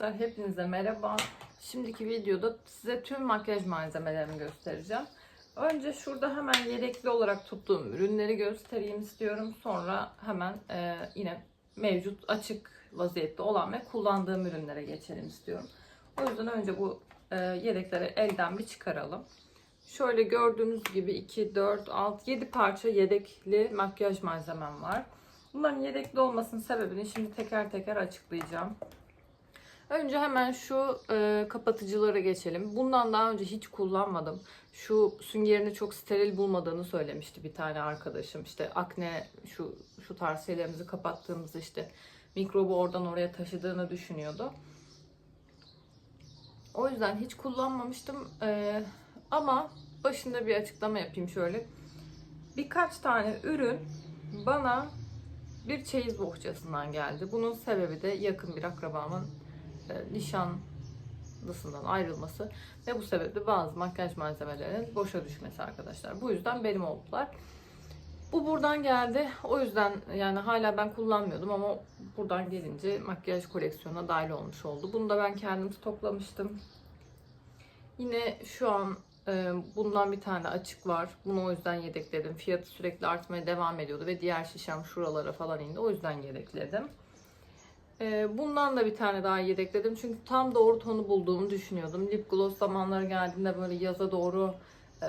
Arkadaşlar hepinize merhaba. Şimdiki videoda size tüm makyaj malzemelerimi göstereceğim. Önce şurada hemen yedekli olarak tuttuğum ürünleri göstereyim istiyorum. Sonra hemen e, yine mevcut açık vaziyette olan ve kullandığım ürünlere geçelim istiyorum. O yüzden önce bu e, yedekleri elden bir çıkaralım. Şöyle gördüğünüz gibi 2, 4, 6, 7 parça yedekli makyaj malzemem var. Bunların yedekli olmasının sebebini şimdi teker teker açıklayacağım. Önce hemen şu e, kapatıcılara geçelim. Bundan daha önce hiç kullanmadım. Şu süngerini çok steril bulmadığını söylemişti bir tane arkadaşım. İşte akne şu şu tarz şeylerimizi kapattığımızda işte mikrobu oradan oraya taşıdığını düşünüyordu. O yüzden hiç kullanmamıştım. E, ama başında bir açıklama yapayım şöyle. Birkaç tane ürün bana bir çeyiz bohçasından geldi. Bunun sebebi de yakın bir akrabamın e, nişanlısından ayrılması ve bu sebeple bazı makyaj malzemelerinin boşa düşmesi arkadaşlar. Bu yüzden benim oldular. Bu buradan geldi. O yüzden yani hala ben kullanmıyordum ama buradan gelince makyaj koleksiyonuna dahil olmuş oldu. Bunu da ben kendim toplamıştım. Yine şu an e, bundan bir tane açık var. Bunu o yüzden yedekledim. Fiyatı sürekli artmaya devam ediyordu ve diğer şişem şuralara falan indi. O yüzden yedekledim. Ee, Bundan da bir tane daha yedekledim. Çünkü tam doğru tonu bulduğumu düşünüyordum. Lip gloss zamanları geldiğinde böyle yaza doğru e,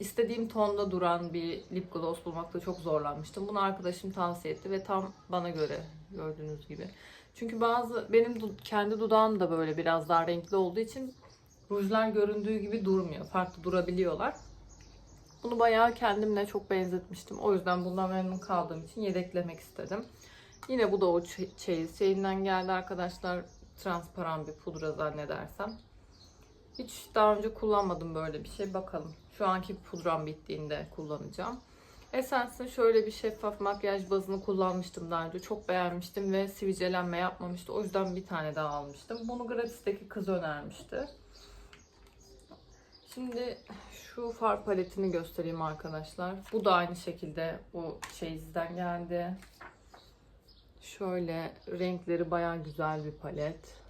istediğim tonda duran bir lip gloss bulmakta çok zorlanmıştım. Bunu arkadaşım tavsiye etti ve tam bana göre gördüğünüz gibi. Çünkü bazı benim kendi dudağım da böyle biraz daha renkli olduğu için rujlar göründüğü gibi durmuyor. Farklı durabiliyorlar. Bunu bayağı kendimle çok benzetmiştim. O yüzden bundan memnun kaldığım için yedeklemek istedim. Yine bu da o çeyiz şeyinden geldi arkadaşlar. Transparan bir pudra zannedersem. Hiç daha önce kullanmadım böyle bir şey. Bakalım. Şu anki pudram bittiğinde kullanacağım. Essence'ın şöyle bir şeffaf makyaj bazını kullanmıştım daha önce. Çok beğenmiştim ve sivilcelenme yapmamıştı. O yüzden bir tane daha almıştım. Bunu gratis'teki kız önermişti. Şimdi şu far paletini göstereyim arkadaşlar. Bu da aynı şekilde bu çeyizden geldi. Şöyle renkleri baya güzel bir palet.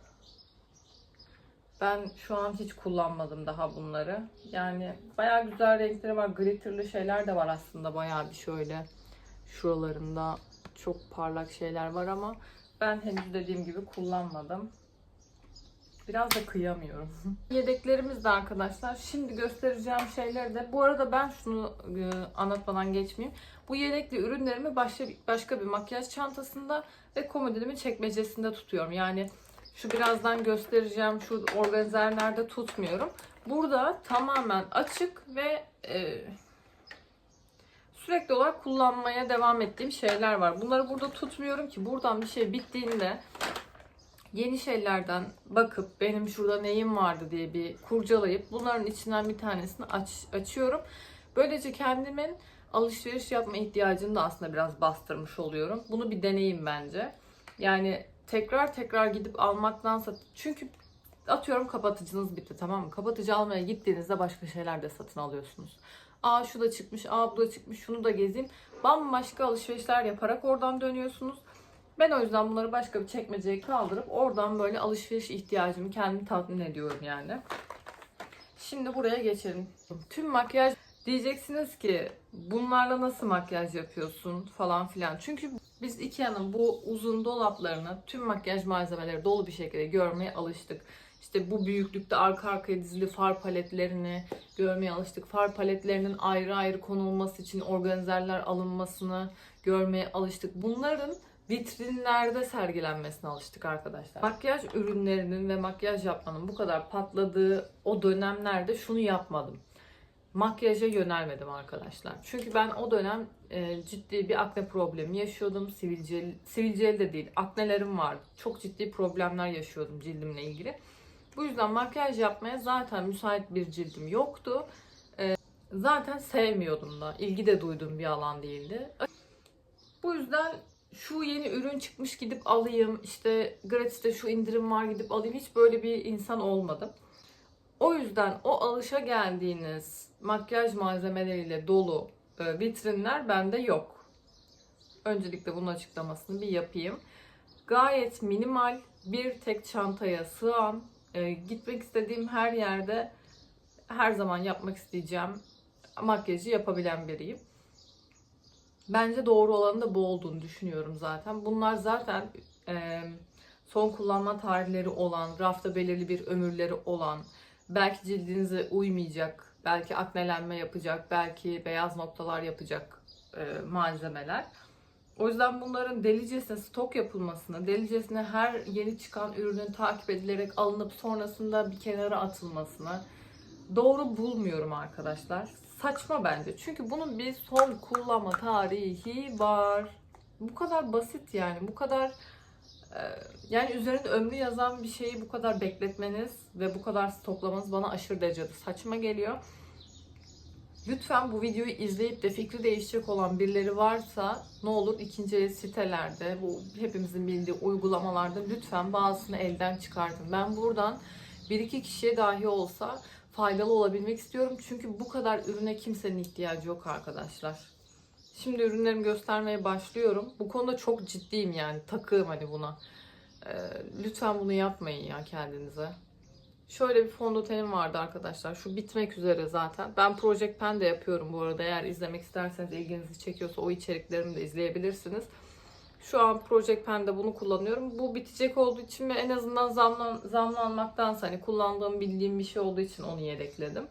Ben şu an hiç kullanmadım daha bunları. Yani baya güzel renkleri var. Glitterlı şeyler de var aslında baya bir şöyle. Şuralarında çok parlak şeyler var ama ben henüz dediğim gibi kullanmadım. Biraz da kıyamıyorum. Yedeklerimiz de arkadaşlar. Şimdi göstereceğim şeyleri de. Bu arada ben şunu e, anlatmadan geçmeyeyim. Bu yedekli ürünlerimi başka, başka bir makyaj çantasında ve komodinimin çekmecesinde tutuyorum. Yani şu birazdan göstereceğim şu organizerlerde tutmuyorum. Burada tamamen açık ve e, sürekli olarak kullanmaya devam ettiğim şeyler var. Bunları burada tutmuyorum ki buradan bir şey bittiğinde yeni şeylerden bakıp benim şurada neyim vardı diye bir kurcalayıp bunların içinden bir tanesini aç, açıyorum. Böylece kendimin alışveriş yapma ihtiyacını da aslında biraz bastırmış oluyorum. Bunu bir deneyim bence. Yani tekrar tekrar gidip almaktansa çünkü atıyorum kapatıcınız bitti tamam mı? Kapatıcı almaya gittiğinizde başka şeyler de satın alıyorsunuz. Aa şu da çıkmış, aa bu da çıkmış, şunu da gezeyim. Bambaşka alışverişler yaparak oradan dönüyorsunuz. Ben o yüzden bunları başka bir çekmeceye kaldırıp oradan böyle alışveriş ihtiyacımı kendimi tatmin ediyorum yani. Şimdi buraya geçelim. Tüm makyaj diyeceksiniz ki bunlarla nasıl makyaj yapıyorsun falan filan. Çünkü biz Ikea'nın bu uzun dolaplarını tüm makyaj malzemeleri dolu bir şekilde görmeye alıştık. İşte bu büyüklükte arka arkaya dizili far paletlerini görmeye alıştık. Far paletlerinin ayrı ayrı konulması için organizerler alınmasını görmeye alıştık. Bunların vitrinlerde sergilenmesine alıştık arkadaşlar. Makyaj ürünlerinin ve makyaj yapmanın bu kadar patladığı o dönemlerde şunu yapmadım. Makyaja yönelmedim arkadaşlar. Çünkü ben o dönem e, ciddi bir akne problemi yaşıyordum. Sivilceli, sivilceli de değil, aknelerim vardı. Çok ciddi problemler yaşıyordum cildimle ilgili. Bu yüzden makyaj yapmaya zaten müsait bir cildim yoktu. E, zaten sevmiyordum da. İlgi de duyduğum bir alan değildi. Bu yüzden şu yeni ürün çıkmış gidip alayım, işte gratis'te şu indirim var gidip alayım hiç böyle bir insan olmadım. O yüzden o alışa geldiğiniz makyaj malzemeleriyle dolu e, vitrinler bende yok. Öncelikle bunun açıklamasını bir yapayım. Gayet minimal, bir tek çantaya sığan, e, gitmek istediğim her yerde her zaman yapmak isteyeceğim makyajı yapabilen biriyim. Bence doğru olanın da bu olduğunu düşünüyorum zaten. Bunlar zaten e, son kullanma tarihleri olan, rafta belirli bir ömürleri olan, belki cildinize uymayacak, belki aknelenme yapacak, belki beyaz noktalar yapacak e, malzemeler. O yüzden bunların delicesine stok yapılmasını, delicesine her yeni çıkan ürünün takip edilerek alınıp sonrasında bir kenara atılmasını doğru bulmuyorum arkadaşlar. Saçma bence. Çünkü bunun bir son kullanma tarihi var. Bu kadar basit yani. Bu kadar e, yani üzerinde ömrü yazan bir şeyi bu kadar bekletmeniz ve bu kadar stoklamanız bana aşırı derecede saçma geliyor. Lütfen bu videoyu izleyip de fikri değişecek olan birileri varsa ne olur ikinci el sitelerde, bu hepimizin bildiği uygulamalarda lütfen bazısını elden çıkartın. Ben buradan bir iki kişiye dahi olsa faydalı olabilmek istiyorum. Çünkü bu kadar ürüne kimsenin ihtiyacı yok arkadaşlar. Şimdi ürünlerimi göstermeye başlıyorum. Bu konuda çok ciddiyim yani. Takığım hani buna. Ee, lütfen bunu yapmayın ya kendinize. Şöyle bir fondötenim vardı arkadaşlar. Şu bitmek üzere zaten. Ben Project Pen de yapıyorum bu arada. Eğer izlemek isterseniz ilginizi çekiyorsa o içeriklerimi de izleyebilirsiniz. Şu an Project Pen'de bunu kullanıyorum. Bu bitecek olduğu için ve en azından zamlan, zamlanmaktansa hani kullandığım bildiğim bir şey olduğu için onu yedekledim.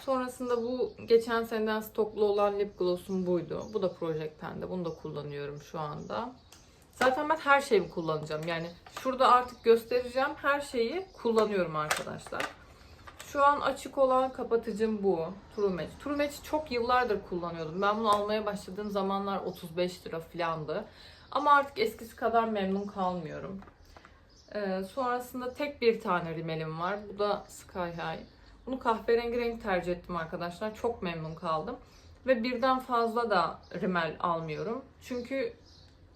Sonrasında bu geçen seneden stoklu olan lip gloss'um buydu. Bu da Project Pen'de. Bunu da kullanıyorum şu anda. Zaten ben her şeyi kullanacağım. Yani şurada artık göstereceğim her şeyi kullanıyorum arkadaşlar. Şu an açık olan kapatıcım bu. True Match. True Match'i çok yıllardır kullanıyordum. Ben bunu almaya başladığım zamanlar 35 lira filandı. Ama artık eskisi kadar memnun kalmıyorum. Ee, sonrasında tek bir tane rimelim var. Bu da Sky High. Bunu kahverengi renk tercih ettim arkadaşlar. Çok memnun kaldım. Ve birden fazla da rimel almıyorum. Çünkü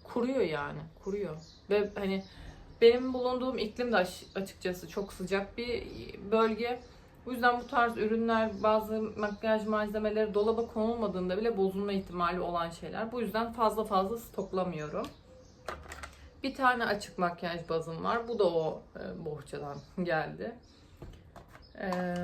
kuruyor yani. Kuruyor. Ve hani benim bulunduğum iklim de açıkçası çok sıcak bir bölge. Bu yüzden bu tarz ürünler, bazı makyaj malzemeleri dolaba konulmadığında bile bozulma ihtimali olan şeyler. Bu yüzden fazla fazla stoklamıyorum. Bir tane açık makyaj bazım var. Bu da o e, bohçadan geldi. Ee,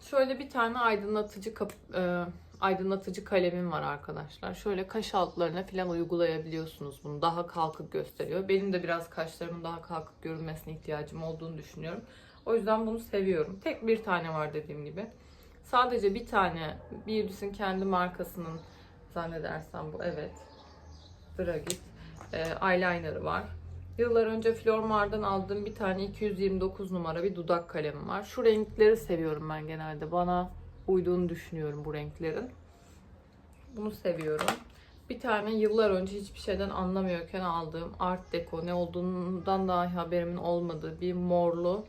şöyle bir tane aydınlatıcı kap- e, aydınlatıcı kalemim var arkadaşlar. Şöyle kaş altlarına falan uygulayabiliyorsunuz bunu. Daha kalkık gösteriyor. Benim de biraz kaşlarımın daha kalkık görünmesine ihtiyacım olduğunu düşünüyorum. O yüzden bunu seviyorum. Tek bir tane var dediğim gibi. Sadece bir tane Beauty's'in kendi markasının zannedersem bu evet. Dragit e, eyeliner'ı var. Yıllar önce Flormar'dan aldığım bir tane 229 numara bir dudak kalemi var. Şu renkleri seviyorum ben genelde. Bana uyduğunu düşünüyorum bu renklerin. Bunu seviyorum. Bir tane yıllar önce hiçbir şeyden anlamıyorken aldığım Art Deco ne olduğundan dahi haberimin olmadığı bir morlu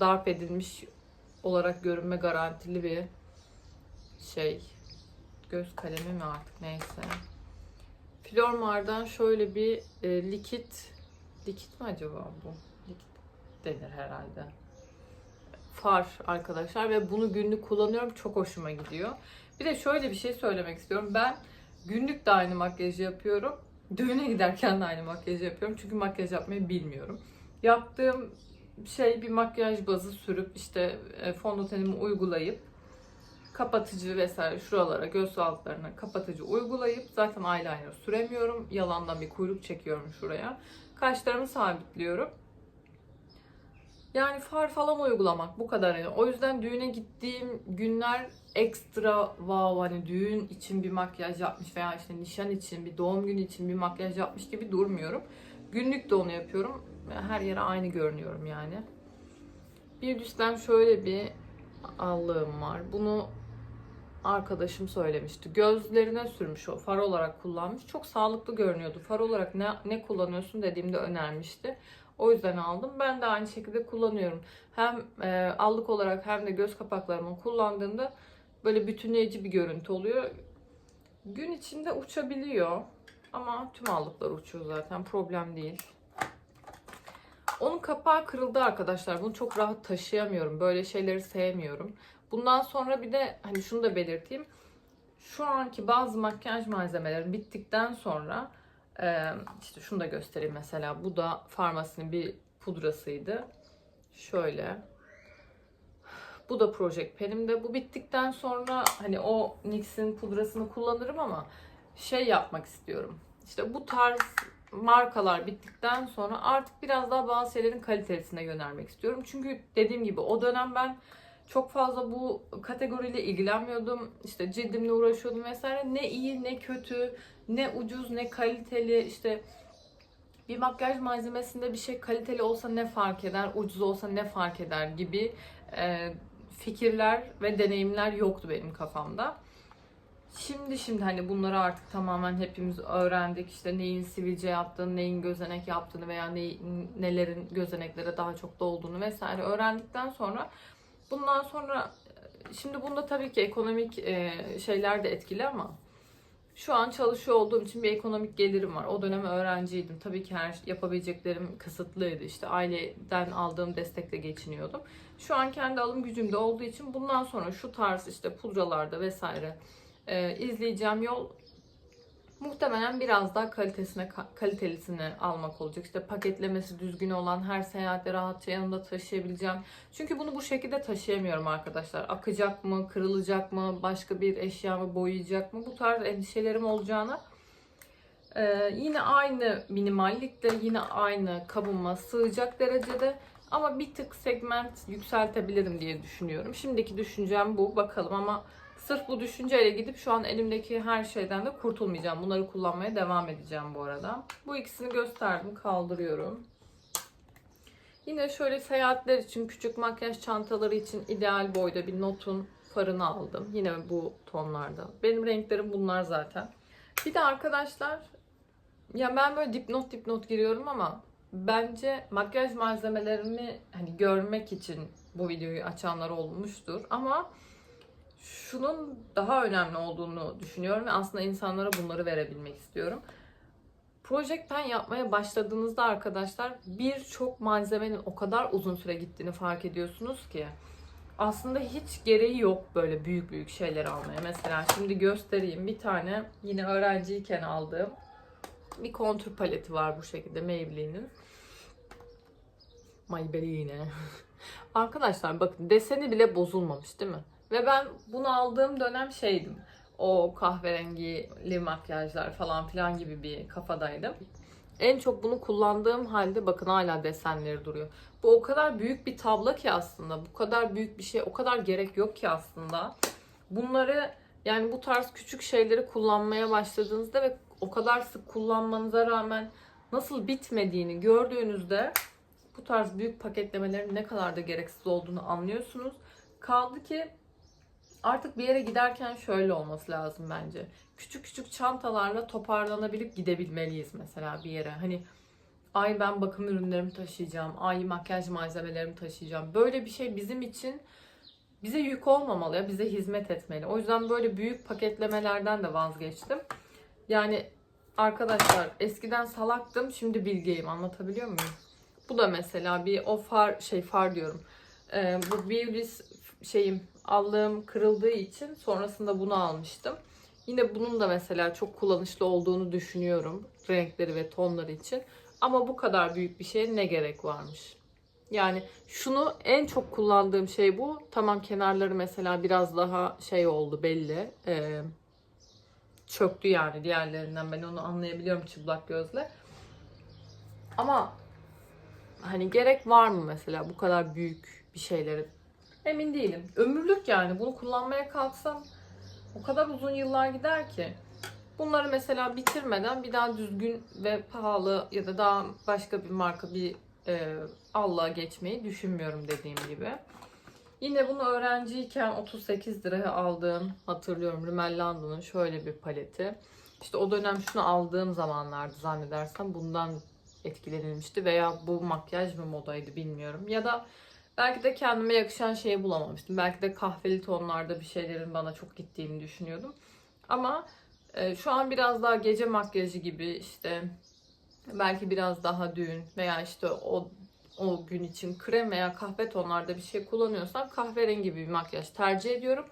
darp edilmiş olarak görünme garantili bir şey. Göz kalemi mi artık neyse. Flormar'dan şöyle bir e, likit likit mi acaba bu? Likit denir herhalde. Far arkadaşlar ve bunu günlük kullanıyorum. Çok hoşuma gidiyor. Bir de şöyle bir şey söylemek istiyorum. Ben günlük de aynı makyajı yapıyorum. Düğüne giderken de aynı makyajı yapıyorum. Çünkü makyaj yapmayı bilmiyorum. Yaptığım şey bir makyaj bazı sürüp işte e, fondötenimi uygulayıp kapatıcı vesaire şuralara göz altlarına kapatıcı uygulayıp zaten eyeliner süremiyorum. Yalandan bir kuyruk çekiyorum şuraya. Kaşlarımı sabitliyorum. Yani far falan uygulamak bu kadar yani. O yüzden düğüne gittiğim günler ekstra wow hani düğün için bir makyaj yapmış veya işte nişan için bir doğum günü için bir makyaj yapmış gibi durmuyorum. Günlük de onu yapıyorum. Her yere aynı görünüyorum yani. Bir üstten şöyle bir allığım var. Bunu arkadaşım söylemişti. Gözlerine sürmüş o. Far olarak kullanmış. Çok sağlıklı görünüyordu. Far olarak ne, ne kullanıyorsun dediğimde önermişti. O yüzden aldım. Ben de aynı şekilde kullanıyorum. Hem e, allık olarak hem de göz kapaklarımı kullandığımda böyle bütünleyici bir görüntü oluyor. Gün içinde uçabiliyor. Ama tüm allıklar uçuyor zaten. Problem değil. Onun kapağı kırıldı arkadaşlar. Bunu çok rahat taşıyamıyorum. Böyle şeyleri sevmiyorum. Bundan sonra bir de hani şunu da belirteyim. Şu anki bazı makyaj malzemelerim bittikten sonra Ee, işte şunu da göstereyim mesela. Bu da farmasinin bir pudrasıydı. Şöyle. Bu da Project Pen'imde. Bu bittikten sonra hani o NYX'in pudrasını kullanırım ama şey yapmak istiyorum. İşte bu tarz markalar bittikten sonra artık biraz daha bazı şeylerin kalitesine yönelmek istiyorum. Çünkü dediğim gibi o dönem ben çok fazla bu kategoriyle ilgilenmiyordum. İşte cildimle uğraşıyordum vesaire. Ne iyi ne kötü, ne ucuz ne kaliteli işte bir makyaj malzemesinde bir şey kaliteli olsa ne fark eder, ucuz olsa ne fark eder gibi fikirler ve deneyimler yoktu benim kafamda. Şimdi şimdi hani bunları artık tamamen hepimiz öğrendik. İşte neyin sivilce yaptığını, neyin gözenek yaptığını veya ne, nelerin gözeneklere daha çok dolduğunu vesaire öğrendikten sonra bundan sonra şimdi bunda tabii ki ekonomik e, şeyler de etkili ama şu an çalışıyor olduğum için bir ekonomik gelirim var. O dönem öğrenciydim. Tabii ki her yapabileceklerim kısıtlıydı. İşte aileden aldığım destekle geçiniyordum. Şu an kendi alım gücümde olduğu için bundan sonra şu tarz işte pudralarda vesaire e, izleyeceğim yol muhtemelen biraz daha kalitesine kalitelisini almak olacak. İşte paketlemesi düzgün olan her seyahatte rahatça yanımda taşıyabileceğim. Çünkü bunu bu şekilde taşıyamıyorum arkadaşlar. Akacak mı, kırılacak mı, başka bir eşya mı boyayacak mı? Bu tarz endişelerim olacağına ee, yine aynı minimallikte, yine aynı kabıma sığacak derecede ama bir tık segment yükseltebilirim diye düşünüyorum. Şimdiki düşüncem bu. Bakalım ama Sırf bu düşünceyle gidip şu an elimdeki her şeyden de kurtulmayacağım. Bunları kullanmaya devam edeceğim bu arada. Bu ikisini gösterdim. Kaldırıyorum. Yine şöyle seyahatler için küçük makyaj çantaları için ideal boyda bir notun farını aldım. Yine bu tonlarda. Benim renklerim bunlar zaten. Bir de arkadaşlar ya ben böyle dipnot dipnot giriyorum ama bence makyaj malzemelerimi hani görmek için bu videoyu açanlar olmuştur. Ama şunun daha önemli olduğunu düşünüyorum ve aslında insanlara bunları verebilmek istiyorum. Project Pen yapmaya başladığınızda arkadaşlar birçok malzemenin o kadar uzun süre gittiğini fark ediyorsunuz ki aslında hiç gereği yok böyle büyük büyük şeyler almaya. Mesela şimdi göstereyim bir tane yine öğrenciyken aldığım bir kontur paleti var bu şekilde Maybelline'in. Maybelline. Arkadaşlar bakın deseni bile bozulmamış değil mi? Ve ben bunu aldığım dönem şeydim. O kahverengili makyajlar falan filan gibi bir kafadaydım. En çok bunu kullandığım halde bakın hala desenleri duruyor. Bu o kadar büyük bir tablo ki aslında. Bu kadar büyük bir şey o kadar gerek yok ki aslında. Bunları yani bu tarz küçük şeyleri kullanmaya başladığınızda ve o kadar sık kullanmanıza rağmen nasıl bitmediğini gördüğünüzde bu tarz büyük paketlemelerin ne kadar da gereksiz olduğunu anlıyorsunuz. Kaldı ki Artık bir yere giderken şöyle olması lazım bence. Küçük küçük çantalarla toparlanabilip gidebilmeliyiz mesela bir yere. Hani ay ben bakım ürünlerimi taşıyacağım, ay makyaj malzemelerimi taşıyacağım. Böyle bir şey bizim için bize yük olmamalı ya, bize hizmet etmeli. O yüzden böyle büyük paketlemelerden de vazgeçtim. Yani arkadaşlar eskiden salaktım, şimdi bilgeyim. Anlatabiliyor muyum? Bu da mesela bir o far şey far diyorum. Ee, bu Beauty's şeyim allığım kırıldığı için sonrasında bunu almıştım. Yine bunun da mesela çok kullanışlı olduğunu düşünüyorum renkleri ve tonları için. Ama bu kadar büyük bir şeye ne gerek varmış? Yani şunu en çok kullandığım şey bu. Tamam kenarları mesela biraz daha şey oldu belli. Ee, çöktü yani diğerlerinden ben onu anlayabiliyorum çıplak gözle. Ama hani gerek var mı mesela bu kadar büyük bir şeyleri Emin değilim. Ömürlük yani. Bunu kullanmaya kalksam o kadar uzun yıllar gider ki. Bunları mesela bitirmeden bir daha düzgün ve pahalı ya da daha başka bir marka bir e, Allah'a geçmeyi düşünmüyorum dediğim gibi. Yine bunu öğrenciyken 38 liraya aldığım hatırlıyorum Rimmel şöyle bir paleti. İşte o dönem şunu aldığım zamanlardı zannedersem bundan etkilenilmişti veya bu makyaj mı modaydı bilmiyorum. Ya da Belki de kendime yakışan şeyi bulamamıştım. Belki de kahveli tonlarda bir şeylerin bana çok gittiğini düşünüyordum. Ama e, şu an biraz daha gece makyajı gibi işte belki biraz daha düğün veya işte o o gün için krem veya kahve tonlarda bir şey kullanıyorsam kahverengi bir makyaj tercih ediyorum.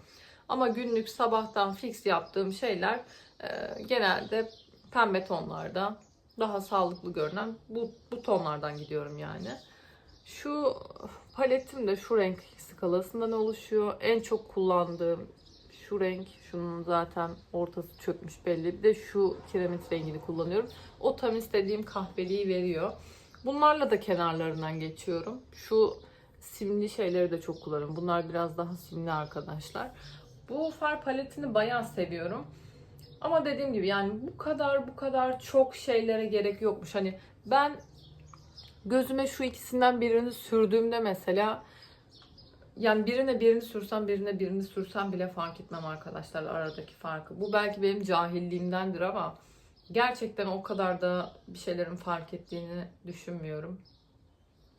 Ama günlük sabahtan fix yaptığım şeyler e, genelde pembe tonlarda Daha sağlıklı görünen bu, bu tonlardan gidiyorum yani. Şu paletim de şu renk skalasından oluşuyor. En çok kullandığım şu renk. Şunun zaten ortası çökmüş belli. Bir de şu kiremit rengini kullanıyorum. O tam istediğim kahveliği veriyor. Bunlarla da kenarlarından geçiyorum. Şu simli şeyleri de çok kullanıyorum. Bunlar biraz daha simli arkadaşlar. Bu far paletini bayağı seviyorum. Ama dediğim gibi yani bu kadar bu kadar çok şeylere gerek yokmuş. Hani ben gözüme şu ikisinden birini sürdüğümde mesela yani birine birini sürsem birine birini sürsem bile fark etmem arkadaşlar aradaki farkı. Bu belki benim cahilliğimdendir ama gerçekten o kadar da bir şeylerin fark ettiğini düşünmüyorum.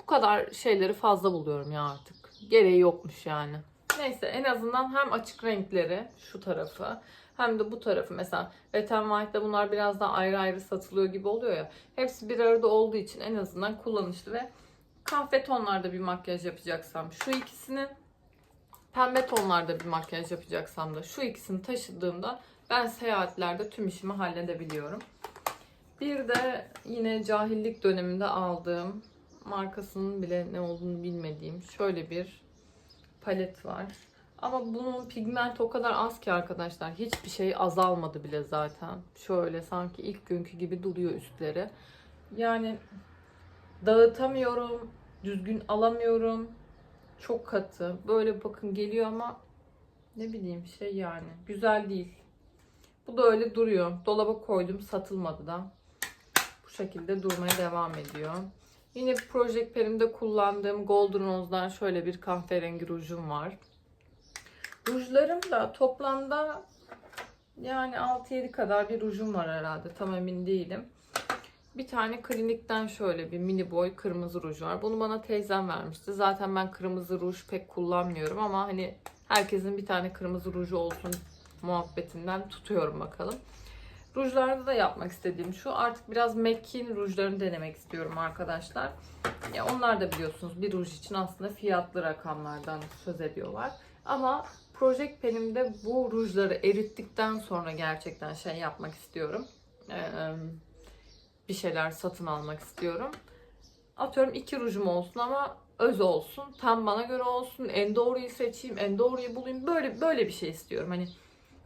Bu kadar şeyleri fazla buluyorum ya artık. Gereği yokmuş yani. Neyse en azından hem açık renkleri şu tarafı hem de bu tarafı mesela Wet n White'da bunlar biraz daha ayrı ayrı satılıyor gibi oluyor ya. Hepsi bir arada olduğu için en azından kullanışlı ve kahve tonlarda bir makyaj yapacaksam şu ikisini pembe tonlarda bir makyaj yapacaksam da şu ikisini taşıdığımda ben seyahatlerde tüm işimi halledebiliyorum. Bir de yine cahillik döneminde aldığım markasının bile ne olduğunu bilmediğim şöyle bir palet var. Ama bunun pigment o kadar az ki arkadaşlar. Hiçbir şey azalmadı bile zaten. Şöyle sanki ilk günkü gibi duruyor üstleri. Yani dağıtamıyorum. Düzgün alamıyorum. Çok katı. Böyle bakın geliyor ama ne bileyim şey yani. Güzel değil. Bu da öyle duruyor. Dolaba koydum satılmadı da. Bu şekilde durmaya devam ediyor. Yine Project Perim'de kullandığım Golden Rose'dan şöyle bir kahverengi rujum var. Rujlarım da toplamda yani 6-7 kadar bir rujum var herhalde. Tam emin değilim. Bir tane klinikten şöyle bir mini boy kırmızı ruj var. Bunu bana teyzem vermişti. Zaten ben kırmızı ruj pek kullanmıyorum ama hani herkesin bir tane kırmızı ruju olsun muhabbetinden tutuyorum bakalım. Rujlarda da yapmak istediğim şu. Artık biraz MAC'in rujlarını denemek istiyorum arkadaşlar. Ya onlar da biliyorsunuz bir ruj için aslında fiyatlı rakamlardan söz ediyorlar. Ama Project Pen'imde bu rujları erittikten sonra gerçekten şey yapmak istiyorum. Ee, bir şeyler satın almak istiyorum. Atıyorum iki rujum olsun ama öz olsun. Tam bana göre olsun. En doğruyu seçeyim, en doğruyu bulayım. Böyle böyle bir şey istiyorum. Hani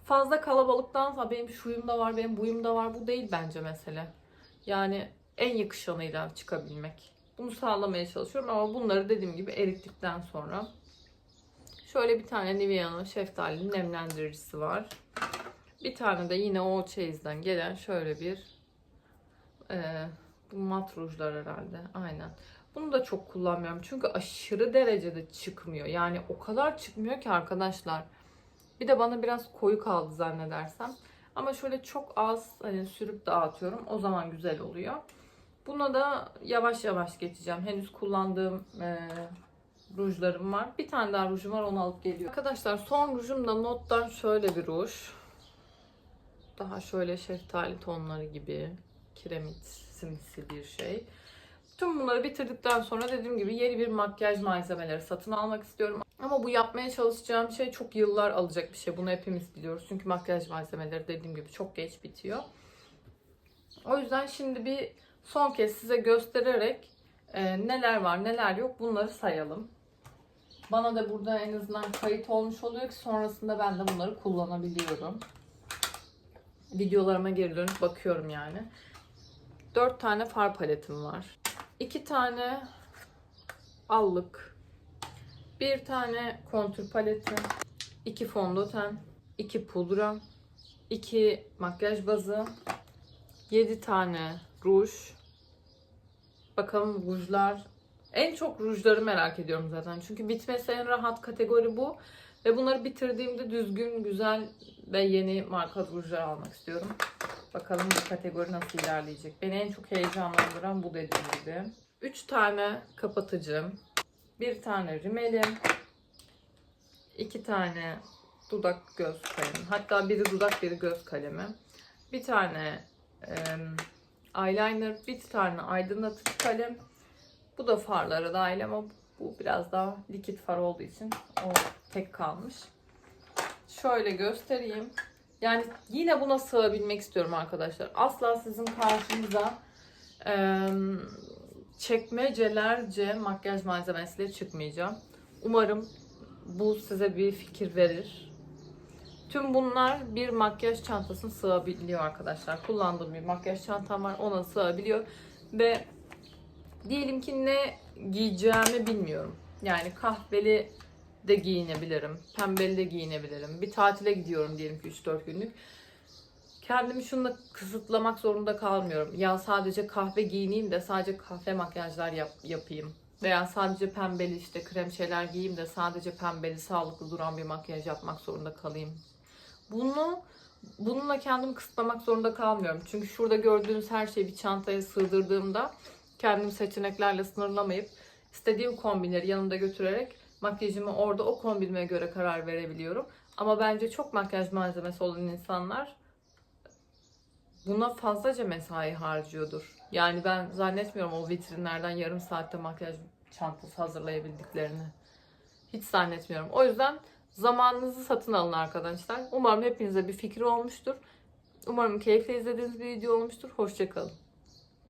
fazla kalabalıktansa benim şuyum da var, benim buyum da var. Bu değil bence mesele. Yani en yakışanıyla çıkabilmek. Bunu sağlamaya çalışıyorum ama bunları dediğim gibi erittikten sonra. Şöyle bir tane Nivea'nın şeftali nemlendiricisi var. Bir tane de yine o çeyizden gelen şöyle bir e, bu mat rujlar herhalde. Aynen. Bunu da çok kullanmıyorum. Çünkü aşırı derecede çıkmıyor. Yani o kadar çıkmıyor ki arkadaşlar. Bir de bana biraz koyu kaldı zannedersem. Ama şöyle çok az hani sürüp dağıtıyorum. O zaman güzel oluyor. Buna da yavaş yavaş geçeceğim. Henüz kullandığım e, rujlarım var. Bir tane daha rujum var onu alıp geliyorum. Arkadaşlar son rujum da Not'tan şöyle bir ruj. Daha şöyle şeftali tonları gibi kiremit simsi bir şey. Tüm bunları bitirdikten sonra dediğim gibi yeni bir makyaj malzemeleri satın almak istiyorum. Ama bu yapmaya çalışacağım şey çok yıllar alacak bir şey. Bunu hepimiz biliyoruz. Çünkü makyaj malzemeleri dediğim gibi çok geç bitiyor. O yüzden şimdi bir son kez size göstererek e, neler var neler yok bunları sayalım. Bana da burada en azından kayıt olmuş oluyor ki sonrasında ben de bunları kullanabiliyorum. Videolarıma geri dönüp bakıyorum yani. 4 tane far paletim var. 2 tane allık. 1 tane kontür paleti. 2 fondöten. 2 pudra. 2 makyaj bazı. 7 tane ruj. Bakalım rujlar. En çok rujları merak ediyorum zaten. Çünkü bitmesi en rahat kategori bu. Ve bunları bitirdiğimde düzgün, güzel ve yeni marka rujlar almak istiyorum. Bakalım bu kategori nasıl ilerleyecek. Beni en çok heyecanlandıran bu dediğim gibi. 3 tane kapatıcım. Bir tane rimelim. 2 tane dudak göz kalemi. Hatta biri dudak biri göz kalemi. Bir tane e, eyeliner. Bir tane aydınlatıcı kalem. Bu da farlara dahil ama bu biraz daha likit far olduğu için o tek kalmış. Şöyle göstereyim. Yani yine buna sığabilmek istiyorum arkadaşlar. Asla sizin karşınıza Ee, çekmecelerce makyaj malzemesiyle çıkmayacağım. Umarım bu size bir fikir verir. Tüm bunlar bir makyaj çantasına sığabiliyor arkadaşlar. Kullandığım bir makyaj çantam var. Ona sığabiliyor. Ve diyelim ki ne giyeceğimi bilmiyorum. Yani kahveli de giyinebilirim. Pembeli de giyinebilirim. Bir tatile gidiyorum diyelim ki 3-4 günlük. Kendimi şununla kısıtlamak zorunda kalmıyorum. Ya sadece kahve giyineyim de sadece kahve makyajlar yap- yapayım. Veya sadece pembeli işte krem şeyler giyeyim de sadece pembeli sağlıklı duran bir makyaj yapmak zorunda kalayım. Bunu bununla kendimi kısıtlamak zorunda kalmıyorum. Çünkü şurada gördüğünüz her şeyi bir çantaya sığdırdığımda kendimi seçeneklerle sınırlamayıp istediğim kombinleri yanımda götürerek makyajımı orada o kombinime göre karar verebiliyorum. Ama bence çok makyaj malzemesi olan insanlar buna fazlaca mesai harcıyordur. Yani ben zannetmiyorum o vitrinlerden yarım saatte makyaj çantası hazırlayabildiklerini. Hiç zannetmiyorum. O yüzden zamanınızı satın alın arkadaşlar. Umarım hepinize bir fikri olmuştur. Umarım keyifle izlediğiniz bir video olmuştur. Hoşçakalın.